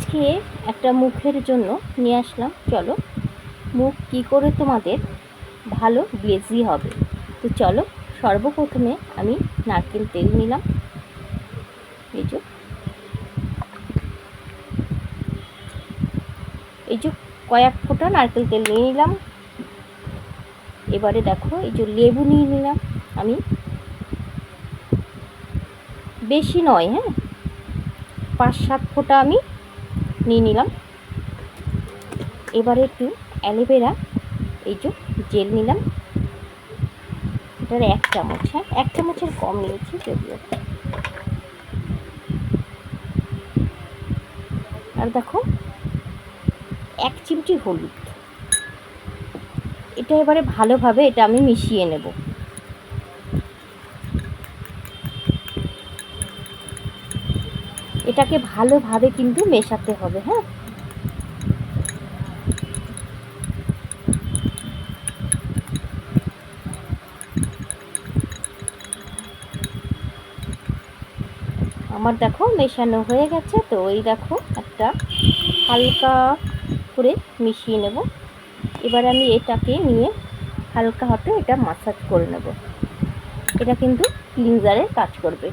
আজকে একটা মুখের জন্য নিয়ে আসলাম। চলো, মুখ কি করে তোমাদের ভালো গ্লেজি হবে? তো চলো, সর্বপ্রথমে আমি নারকেল তেল নিলাম। এই যে এই যে কয়েক ফোঁটা নারকেল তেল নিয়ে নিলাম। এবারে দেখো, এই যে লেবু নিয়ে নিলাম আমি। বেশি নয় হ্যাঁ? পাঁচ সাত ফোঁটা আমি নিয়ে নিলাম। এবারে একটু অ্যালোভেরা, এই যে জেল নিলাম। এটার এক চামচ হ্যাঁ এক চামচের কম নিয়েছি যদিও। আর দেখো, এক চিমটি হলুদ। এটা এবারে ভালোভাবে এটা আমি মিশিয়ে নেব। এটাকে ভালোভাবে কিন্তু মেশাতে হবে হ্যাঁ? আমার দেখো মেশানো হয়ে গেছে, তো ওই দেখো একটা হালকা করে মিশিয়ে নেব। এবার আমি এটাকে নিয়ে হালকা হাতে এটা মাসাজ করে নেব। এটা কিন্তু ক্লিনজারের কাজ করবে।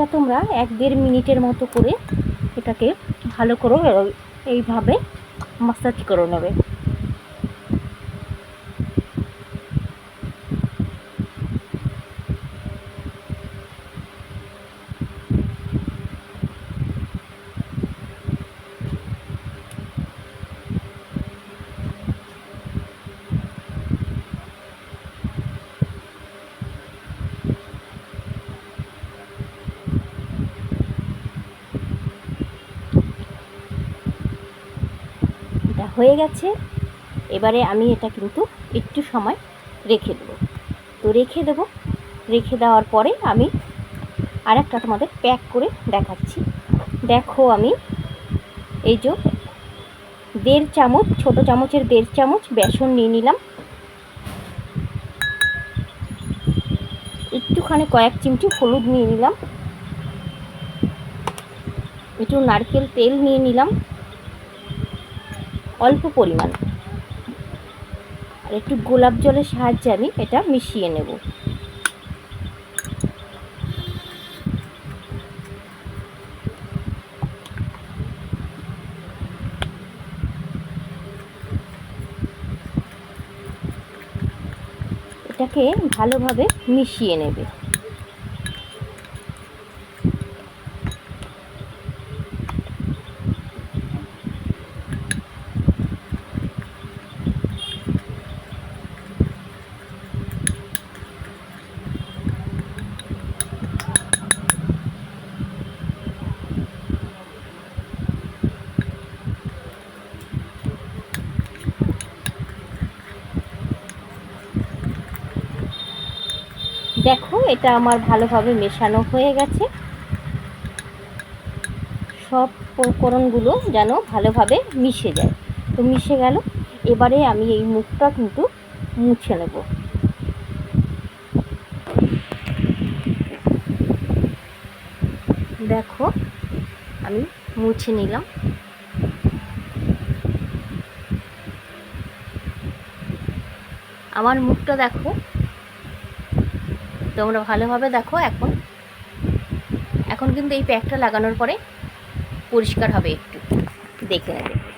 এটা তোমরা এক দেড় মিনিটের মতো করে এটাকে ভালো করে এইভাবে মাসাজ করে নেবে এটা হয়ে গেছে। এবারে আমি এটা কিন্তু একটু সময় রেখে দেবো। তো রেখে দেবো। রেখে দেওয়ার পরে আমি আরেকটা তোমাদের প্যাক করে দেখাচ্ছি। দেখো আমি এই যে দেড় চামচ, ছোট চামচের দেড় চামচ বেসন নিয়ে নিলাম। একটুখানি কয়েক চিমটি হলুদ নিয়ে নিলাম। একটু নারকেল তেল নিয়ে নিলাম। অল্প পরিমাণ। আর একটু গোলাপ জলের সাহায্যে আমি এটা মিশিয়ে নেব। এটাকে ভালোভাবে মিশিয়ে নেবে। দেখো, এটা আমার ভালোভাবে মেশানো হয়ে গেছে। সব উপকরণগুলো যেন ভালোভাবে মিশে যায়। তো মিশে গেল। এবারে আমি এই মুখটা কিন্তু মুছে নেব। দেখো, আমি মুছে নিলাম। আমার মুখটা দেখো তোমরা ভালোভাবে দেখো এখন। এখন কিন্তু এই প্যাকটা লাগানোর পরে পরিষ্কার হবে একটু। দেখে নেবে।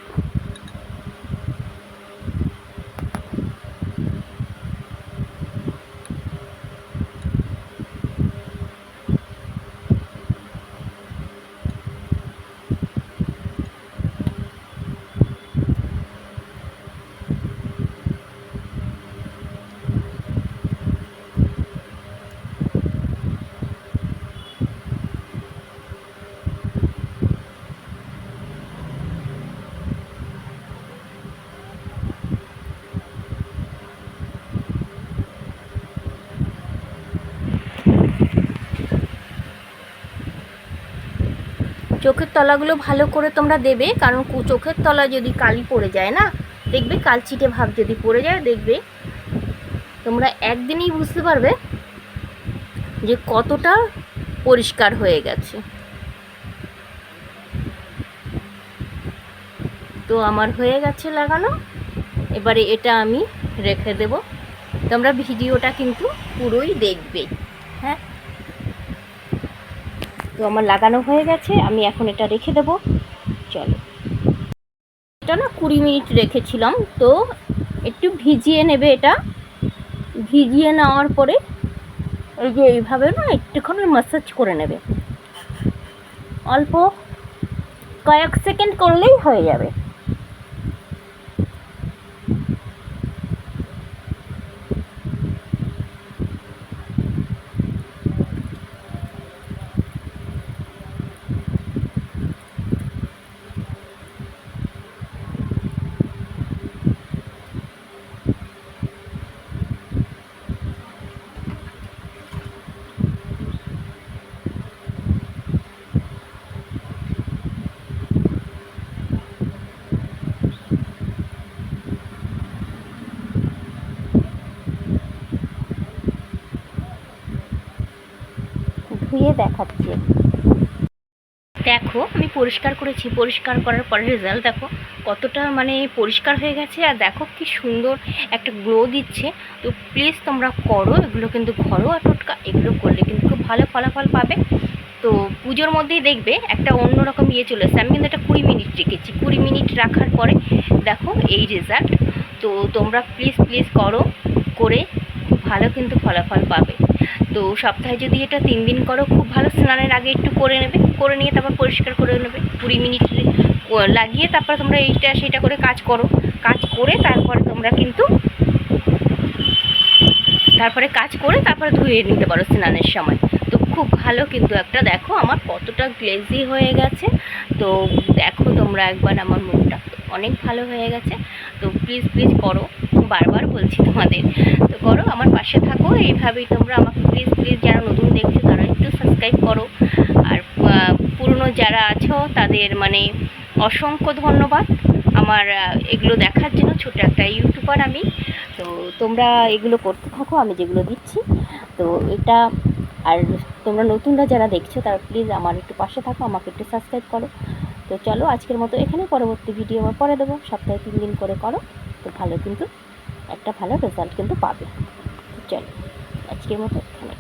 চোখের তলাগুলো ভালো করে তোমরা দেবে, কারণ চোখের তলা যদি কালি পড়ে যায় না, দেখবে কালচিটে ভাব যদি পড়ে যায়, দেখবে তোমরা একদিনেই বুঝতে পারবে যে কতটা পরিষ্কার হয়ে গেছে। তো আমার হয়ে গেছে লাগানো। এবারে এটা আমি রেখে দেব। তোমরা ভিডিওটা কিন্তু পুরোই দেখবে। হ্যাঁ? তো আমার লাগানো হয়ে গেছে, আমি এখন এটা রেখে দেব। চলো। এটা না কুড়ি মিনিট রেখেছিলাম, তো একটু ভিজিয়ে নেবে এটা। ভিজিয়ে নেওয়ার পরে ওই যে এইভাবে না একটুখানি ম্যাসাজ করে নেবে। অল্প কয়েক সেকেন্ড করলেই হয়ে যাবে। ধুয়ে দেখাচ্ছি। দেখো, আমি পরিষ্কার করেছি। পরিষ্কার করার পরে রেজাল্ট দেখো, কতটা মানে পরিষ্কার হয়ে গেছে। আর দেখো কি সুন্দর একটা গ্লো দিচ্ছে। তো প্লিজ তোমরা করো, এগুলো কিন্তু ঘরোয়া টোটকা, এগুলো করলে কিন্তু খুব ভালো ফলাফল পাবে। তো পুজোর মধ্যেই দেখবে, একটা অন্যরকম ইয়ে চলে এসেছে। আমি কিন্তু একটা কুড়ি মিনিট রেখেছি। কুড়ি মিনিট রাখার পরে দেখো এই রেজাল্ট তো তোমরা প্লিজ প্লিজ করো, করে খুব ভালো কিন্তু ফলাফল পাবে। তো সপ্তাহে যদি এটা তিন দিন করো, খুব ভালো স্নানের আগে একটু করে নেবে, করে নিয়ে তারপর পরিষ্কার করে নেবে। কুড়ি মিনিট লাগিয়ে তারপর তোমরা এইটা সেটা করে কাজ করো। কাজ করে তারপরে তোমরা কিন্তু তারপরে কাজ করে তারপরে ধুয়ে নিতে পারো স্নানের সময়। তো খুব ভালো কিন্তু একটা, দেখো আমার কতটা গ্লেজি হয়ে গেছে। তো দেখো তোমরা একবার আমার মুখটা অনেক ভালো হয়ে গেছে। তো প্লিজ প্লিজ করো। বারবার বলছি তোমাদের। তো করো, আমার পাশে থাকো, এইভাবেই তোমরা আমাকে প্লিজ প্লিজ যারা নতুন দেখছ, তারা একটু সাবস্ক্রাইব করো। আর পুরনো যারা আছো, তাদের মানে অসংখ্য ধন্যবাদ। আমার এগুলো দেখার জন্য ছোট একটা ইউটিউবার আমি। তো তোমরা এগুলো করতে থাকো, আমি যেগুলো দিচ্ছি। তো এটা, আর তোমরা নতুনরা যারা দেখছ, তারা প্লিজ আমার একটু পাশে থাকো, আমাকে একটু সাবস্ক্রাইব করো। তো চলো, আজকের মতো এখানে পরবর্তী ভিডিও আমার পরে দেবো। সপ্তাহে তিন দিন করে করো। তো ভালো কিন্তু একটা ভালো রেজাল্ট কিন্তু পাবে। তো চলো আজকের মতো এখানে।